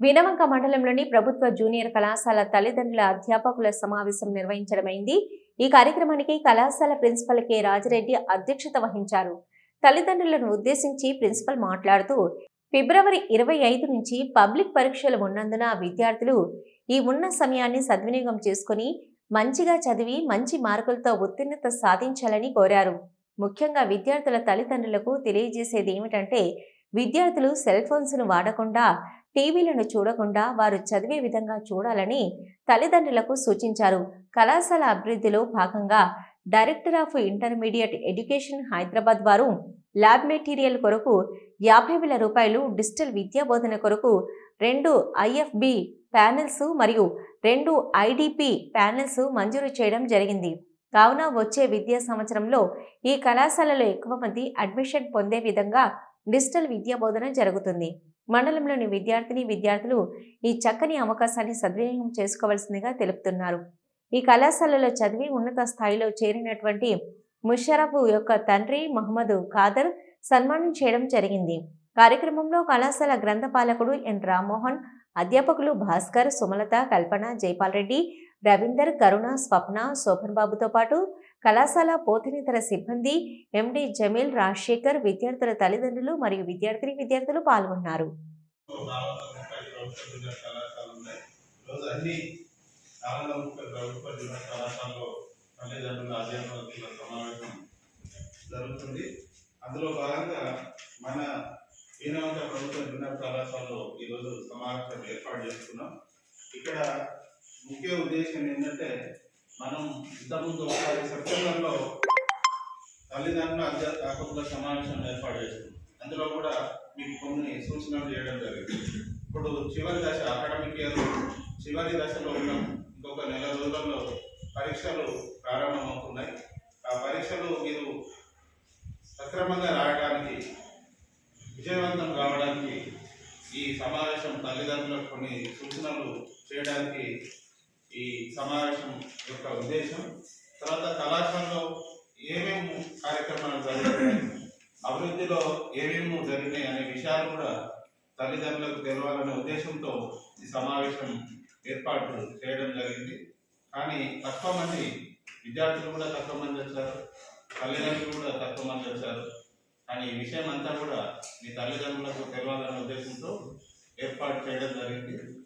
వినవంక మండలంలోని ప్రభుత్వ జూనియర్ కళాశాల తల్లిదండ్రుల అధ్యాపకుల సమావేశం నిర్వహించడమైంది. ఈ కార్యక్రమానికి కళాశాల ప్రిన్సిపల్ కె. రాజిరెడ్డి అధ్యక్షత వహించారు. తల్లిదండ్రులను ఉద్దేశించి ప్రిన్సిపల్ మాట్లాడుతూ ఫిబ్రవరి ఇరవై ఐదు నుంచి పబ్లిక్ పరీక్షలు ఉన్నందున విద్యార్థులు ఈ ఉన్న సమయాన్ని సద్వినియోగం చేసుకుని మంచిగా చదివి మంచి మార్కులతో ఉత్తీర్ణత సాధించాలని కోరారు. ముఖ్యంగా విద్యార్థుల తల్లిదండ్రులకు తెలియజేసేది ఏమిటంటే విద్యార్థులు సెల్ ఫోన్స్ను వాడకుండా టీవీలను చూడకుండా వారు చదివే విధంగా చూడాలని తల్లిదండ్రులకు సూచించారు. కళాశాల అభివృద్ధిలో భాగంగా director of intermediate education Hyderabad వారు ల్యాబ్ మెటీరియల్ కొరకు యాభై వేల రూపాయలు డిజిటల్ విద్యా బోధన కొరకు రెండు ఐఎఫ్బి ప్యానెల్స్ మరియు రెండు ఐడిపి ప్యానెల్స్ మంజూరు చేయడం జరిగింది. కావున వచ్చే విద్యా సంవత్సరంలో ఈ కళాశాలలో ఎక్కువ మంది అడ్మిషన్ పొందే విధంగా డిజిటల్ విద్యా బోధన జరుగుతుంది. మండలంలోని విద్యార్థిని విద్యార్థులు ఈ చక్కని అవకాశాన్ని సద్వినియోగం చేసుకోవాల్సిందిగా తెలుపుతున్నారు. ఈ కళాశాలలో చదివి ఉన్నత స్థాయిలో చేరినటువంటి ముషరఫ్ యొక్క తండ్రి మహమ్మద్ ఖాదర్ సన్మానం చేయడం జరిగింది. కార్యక్రమంలో కళాశాల గ్రంథపాలకుడు ఎన్. రామ్మోహన్ అధ్యాపకులు భాస్కర్ సుమలత కల్పన జైపాల్ రెడ్డి రవీందర్ కరుణ స్వప్న శోభన్ బాబుతో పాటు కళాశాల బోధనేతర సిబ్బంది ఎండి జమీల్ రాజశేఖర్ విద్యార్థుల తల్లిదండ్రులు మరియు విద్యార్థిని విద్యార్థులు పాల్గొన్నారు. జరుగుతుంది. అందులో భాగంగా మన ఈనవంత ప్రభుత్వ జూనియర్ కళాశాలలో ఈరోజు సమావేశం ఏర్పాటు చేసుకున్నాం. ఇక్కడ ముఖ్య ఉద్దేశం ఏంటంటే మనం ఇంతకుముందు ఒకసారి సెప్టెంబర్లో తల్లిదండ్రుల అధ్యాపకుల సమావేశం ఏర్పాటు చేసింది. అందులో కూడా మీకు కొన్ని సూచనలు చేయడం జరిగింది. ఇప్పుడు చివరి దశ అకాడమిక్ ఇయర్ చివరి దశలో ఉన్నాం ఇంకొక నెల రోజుల్లో పరీక్షలు ప్రారంభమవుతున్నాయి. ఆ పరీక్షలు మీరు సక్రమంగా రాయడానికి విజయవంతం కావడానికి ఈ సమావేశం తల్లిదండ్రులకు కొన్ని సూచనలు చేయడానికి ఈ సమావేశం యొక్క ఉద్దేశం. తర్వాత కళాశాలలో ఏమేమి కార్యక్రమాలు జరుగుతున్నాయి అభివృద్ధిలో ఏమేమి జరిగినాయి అనే విషయాలు కూడా తల్లిదండ్రులకు తెలవాలనే ఉద్దేశంతో ఈ సమావేశం ఏర్పాటు చేయడం జరిగింది. కానీ తక్కువ మంది విద్యార్థులు కూడా తక్కువ మంది వచ్చారు తల్లిదండ్రులు కూడా తక్కువ మంది వచ్చారు. కానీ ఈ విషయం అంతా కూడా మీ తల్లిదండ్రులకు తెలవాలనే ఉద్దేశంతో ఏర్పాటు చేయడం జరిగింది.